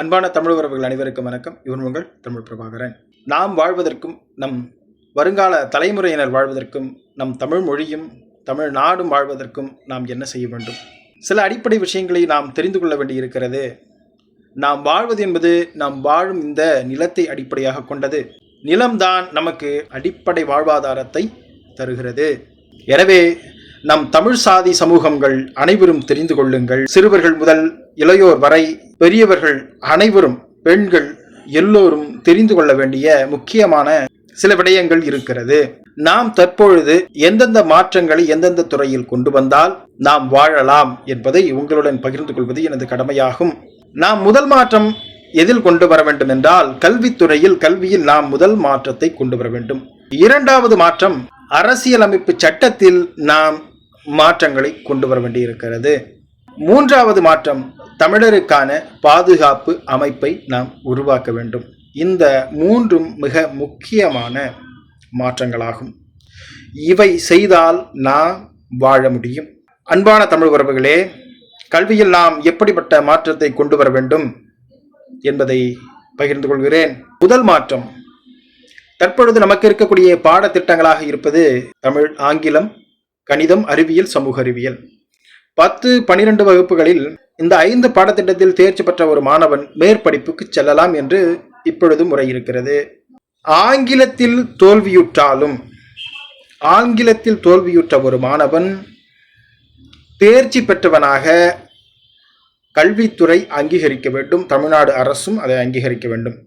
அன்பான தமிழ் உறவுகள் அனைவருக்கும் வணக்கம். இவன் உங்கள் தமிழ் பிரபாகரன். நாம் வாழ்வதற்கும் நம் வருங்கால தலைமுறையினர் வாழ்வதற்கும் நம் தமிழ் மொழியும் தமிழ் நாடும் வாழ்வதற்கும் நாம் என்ன செய்ய வேண்டும்? சில அடிப்படை விஷயங்களை நாம் தெரிந்து கொள்ள வேண்டியிருக்கிறது. நாம் வாழ்வது என்பது நாம் வாழும் இந்த நிலத்தை அடிப்படையாக கொண்டது. நிலம்தான் நமக்கு அடிப்படை வாழ்வாதாரத்தை தருகிறது. எனவே நம் தமிழ் சாதி சமூகங்கள் அனைவரும் தெரிந்து கொள்ளுங்கள். சிறுவர்கள் முதல் இளையோர் வரை பெரியவர்கள் அனைவரும் பெண்கள் எல்லோரும் தெரிந்து கொள்ள வேண்டிய முக்கியமான சில விடயங்கள் இருக்கிறது. நாம் தற்பொழுது எந்தெந்த மாற்றங்களை எந்தெந்த துறையில் கொண்டு வந்தால் நாம் வாழலாம் என்பதை உங்களுடன் பகிர்ந்து கொள்வது எனது கடமையாகும். நாம் முதல் மாற்றம் எதில் கொண்டு வர வேண்டும் என்றால் கல்வித்துறையில் கல்வியில் நாம் முதல் மாற்றத்தை கொண்டு வர வேண்டும். இரண்டாவது மாற்றம் அரசியலமைப்பு சட்டத்தில் நாம் மாற்றங்களை கொண்டு வர வேண்டியிருக்கிறது. மூன்றாவது மாற்றம் தமிழருக்கான பாதுகாப்பு அமைப்பை நாம் உருவாக்க வேண்டும். இந்த மூன்றும் மிக முக்கியமான மாற்றங்களாகும். இவை செய்தால் நாம் வாழ முடியும். அன்பான தமிழ் உறவுகளே கல்வியில் நாம் எப்படிப்பட்ட மாற்றத்தை கொண்டு வர வேண்டும் என்பதை பகிர்ந்து கொள்கிறேன். முதல் மாற்றம் தற்பொழுது நமக்கு இருக்கக்கூடிய பாடத்திட்டங்களாக இருப்பது தமிழ் ஆங்கிலம் கணிதம் அறிவியல் சமூக அறிவியல் பத்து பனிரெண்டு வகுப்புகளில் இந்த ஐந்து பாடத்திட்டத்தில் தேர்ச்சி பெற்ற ஒரு மாணவன் மேற்படிப்புக்கு செல்லலாம் என்று இப்பொழுது முறை இருக்கிறது. ஆங்கிலத்தில் தோல்வியுற்றாலும் ஆங்கிலத்தில் தோல்வியுற்ற ஒரு மாணவன் தேர்ச்சி பெற்றவனாக கல்வித்துறை அங்கீகரிக்க வேண்டும். தமிழ்நாடு அரசும் அதை அங்கீகரிக்க வேண்டும்.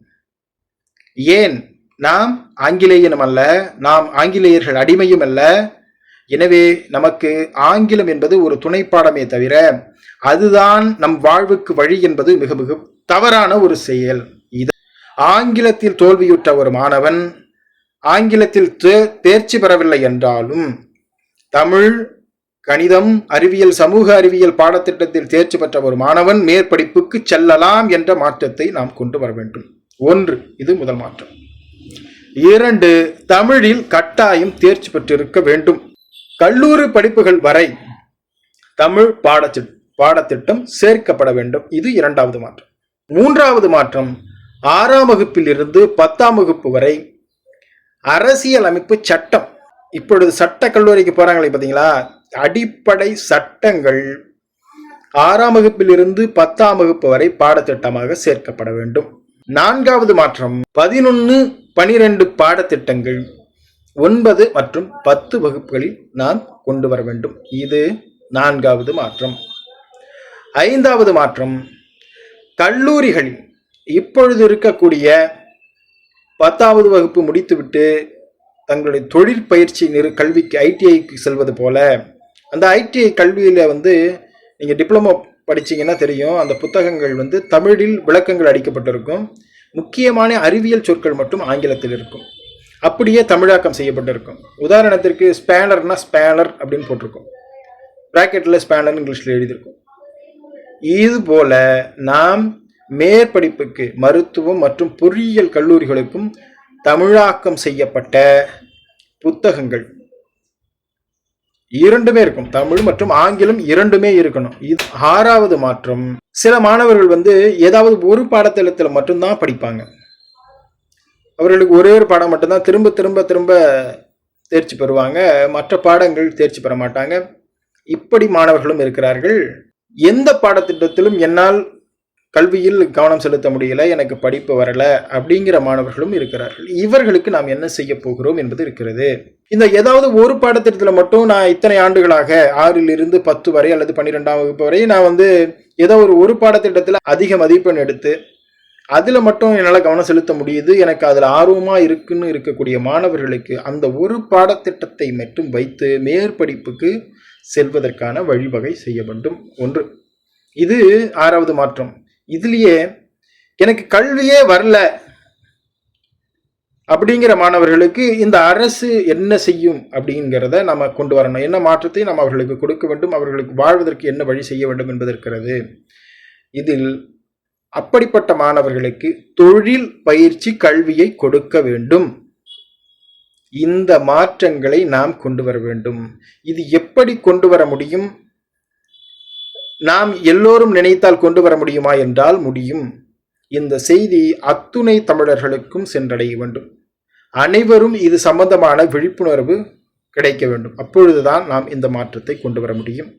ஏன்? நாம் ஆங்கிலேயனும் அல்ல நாம் ஆங்கிலேயர்கள் அடிமையும் அல்ல எனவே நமக்கு ஆங்கிலம் என்பது ஒரு துணை பாடமே தவிர அதுதான் நம் வாழ்வுக்கு வழி என்பது மிக மிக தவறான ஒரு செயல். இது ஆங்கிலத்தில் தோல்வியுற்ற ஒரு மாணவன் ஆங்கிலத்தில் தே- தேர்ச்சி பெறவில்லை என்றாலும் தமிழ் கணிதம் அறிவியல் சமூக அறிவியல் பாடத்திட்டத்தில் தேர்ச்சி பெற்ற ஒரு மாணவன் மேற்படிப்புக்கு செல்லலாம் என்ற மாற்றத்தை நாம் கொண்டு வர வேண்டும். ஒன்று இது முதல் மாற்றம். இரண்டு தமிழில் கட்டாயம் தேர்ச்சி பெற்றிருக்க வேண்டும். கல்லூரி படிப்புகள் வரை தமிழ் பாடத்தி பாடத்திட்டம் சேர்க்கப்பட வேண்டும். இது இரண்டாவது மாற்றம். மூன்றாவது மாற்றம் ஆறாம் வகுப்பில் இருந்து பத்தாம் வகுப்பு வரை அரசியல் அமைப்பு சட்டம். இப்பொழுது சட்ட கல்லூரிக்கு போறாங்களே பார்த்தீங்களா அடிப்படை சட்டங்கள் ஆறாம் வகுப்பிலிருந்து பத்தாம் வகுப்பு வரை பாடத்திட்டமாக சேர்க்கப்பட வேண்டும். நான்காவது மாற்றம் பதினொன்று பனிரெண்டு பாடத்திட்டங்கள் ஒன்பது மற்றும் பத்து வகுப்புகளில் நான் கொண்டு வர வேண்டும். இது நான்காவது மாற்றம். ஐந்தாவது மாற்றம். கல்லூரிகளில் இப்பொழுது இருக்கக்கூடிய பத்தாவது வகுப்பு முடித்துவிட்டு தங்களுடைய தொழிற்பயிற்சி நிறு கல்விக்கு ஐடிஐக்கு செல்வது போல அந்த ஐடிஐ கல்வியில் வந்து நீங்கள் டிப்ளமோ படிச்சீங்கன்னா தெரியும். அந்த புத்தகங்கள் வந்து தமிழில் விளக்கங்கள் அளிக்கப்பட்டிருக்கும் முக்கியமான அறிவியல் சொற்கள் மட்டும் ஆங்கிலத்தில் இருக்கும். அப்படியே தமிழாக்கம் செய்யப்பட்டிருக்கும். உதாரணத்திற்கு ஸ்பேனர்னா ஸ்பேனர் அப்படின்னு போட்டிருக்கும். ப்ராக்கெட்டில் ஸ்பேனர் இங்கிலீஷில் எழுதியிருக்கும். இது போல நாம் மேற்படிப்புக்கு மருத்துவம் மற்றும் பொறியியல் கல்லூரிகளுக்கும் தமிழாக்கம் செய்யப்பட்ட புத்தகங்கள். இரண்டுமே இருக்கும். தமிழ் மற்றும் ஆங்கிலம் இரண்டுமே இருக்கணும். இது ஆறாவது மாற்றம். சில மாணவர்கள் வந்து ஏதாவது ஒரு பாடத்திட்டத்தில் மட்டும்தான் படிப்பாங்க. அவர்களுக்கு ஒரே ஒரு பாடம் மட்டும்தான். திரும்ப திரும்ப திரும்ப தேர்ச்சி பெறுவாங்க. மற்ற பாடங்கள் தேர்ச்சி பெற மாட்டாங்க. இப்படி மாணவர்களும் இருக்கிறார்கள். எந்த பாடத்திட்டத்திலும் என்னால் கல்வியில் கவனம் செலுத்த முடியல எனக்கு படிப்பு வரல அப்படிங்கிற மாணவர்களும் இருக்கிறார்கள். இவர்களுக்கு நாம் என்ன செய்ய போகிறோம் என்பது இருக்கிறது. இந்த ஏதாவது ஒரு பாடத்திட்டத்தில் மட்டும் நான் இத்தனை ஆண்டுகளாக ஆறில் இருந்து பத்து வரை அல்லது பன்னிரெண்டாம் வகுப்பு வரை நான் வந்து ஏதோ ஒரு ஒரு பாடத்திட்டத்தில் அதிக மதிப்பெண் எடுத்து அதில் மட்டும் என்னால் கவனம் செலுத்த முடியுது. எனக்கு அதில் ஆர்வமாக இருக்குன்னு இருக்கக்கூடிய மாணவர்களுக்கு அந்த ஒரு பாடத்திட்டத்தை மட்டும் வைத்து மேற்படிப்புக்கு செல்வதற்கான வழிவகை செய்ய வேண்டும். ஒன்று. இது ஆறாவது மாற்றம். இதுலேயே எனக்கு கல்வியே வரல அப்படிங்கிற மாணவர்களுக்கு இந்த அரசு என்ன செய்யும் அப்படிங்கிறத நம்ம கொண்டு வரணும். என்ன மாற்றத்தை நாம் அவர்களுக்கு கொடுக்க வேண்டும்? அவர்களுக்கு வாழ்வதற்கு என்ன வழி செய்ய வேண்டும் என்பது இருக்கிறது. இதில் அப்படிப்பட்ட மாணவர்களுக்கு தொழில் பயிற்சி கல்வியை கொடுக்க வேண்டும். இந்த மாற்றங்களை நாம் கொண்டு வர வேண்டும். இது எப்படி கொண்டு வர முடியும்? நாம் எல்லோரும் நினைத்தால் கொண்டு வர முடியுமா என்றால் முடியும். இந்த செய்தி அத்துணை தமிழர்களுக்கும் சென்றடைய வேண்டும். அனைவரும் இது சம்பந்தமான விழிப்புணர்வு கிடைக்க வேண்டும். அப்பொழுதுதான் நாம் இந்த மாற்றத்தை கொண்டு வர முடியும்.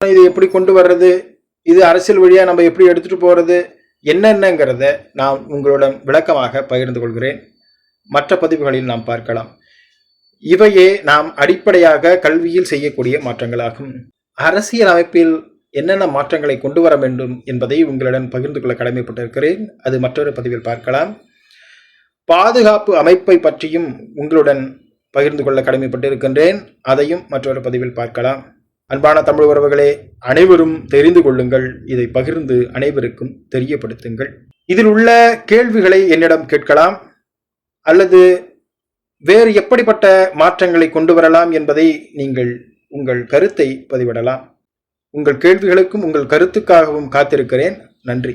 இது எப்படி கொண்டு வர்றது? இது அரசியல் வழியாக நம்ம எப்படி எடுத்துகிட்டு போகிறது என்னென்னங்கிறத நான் உங்களுடன் விளக்கமாக பகிர்ந்து கொள்கிறேன். மற்ற பதிவுகளில் நாம் பார்க்கலாம். இவையே நாம் அடிப்படையாக கல்வியில் செய்யக்கூடிய மாற்றங்களாகும். அரசியல் அமைப்பில் என்னென்ன மாற்றங்களை கொண்டு வர வேண்டும் என்பதை உங்களுடன் பகிர்ந்து கொள்ள கடமைப்பட்டிருக்கிறேன். அது மற்றொரு பதிவில் பார்க்கலாம். பாதுகாப்பு அமைப்பை பற்றியும் உங்களுடன் பகிர்ந்து கொள்ள கடமைப்பட்டிருக்கின்றேன். அதையும் மற்றொரு பதிவில் பார்க்கலாம். அன்பான தமிழ் உறவுகளே அனைவரும் தெரிந்து கொள்ளுங்கள் இதை பகிர்ந்து அனைவருக்கும் தெரியப்படுத்துங்கள். இதில் உள்ள கேள்விகளை என்னிடம் கேட்கலாம் அல்லது வேறு எப்படிப்பட்ட மாற்றங்களை கொண்டு வரலாம் என்பதை நீங்கள் உங்கள் கருத்தை பதிவிடலாம். உங்கள் கேள்விகளுக்கும் உங்கள் கருத்துக்காகவும் காத்திருக்கிறேன். நன்றி.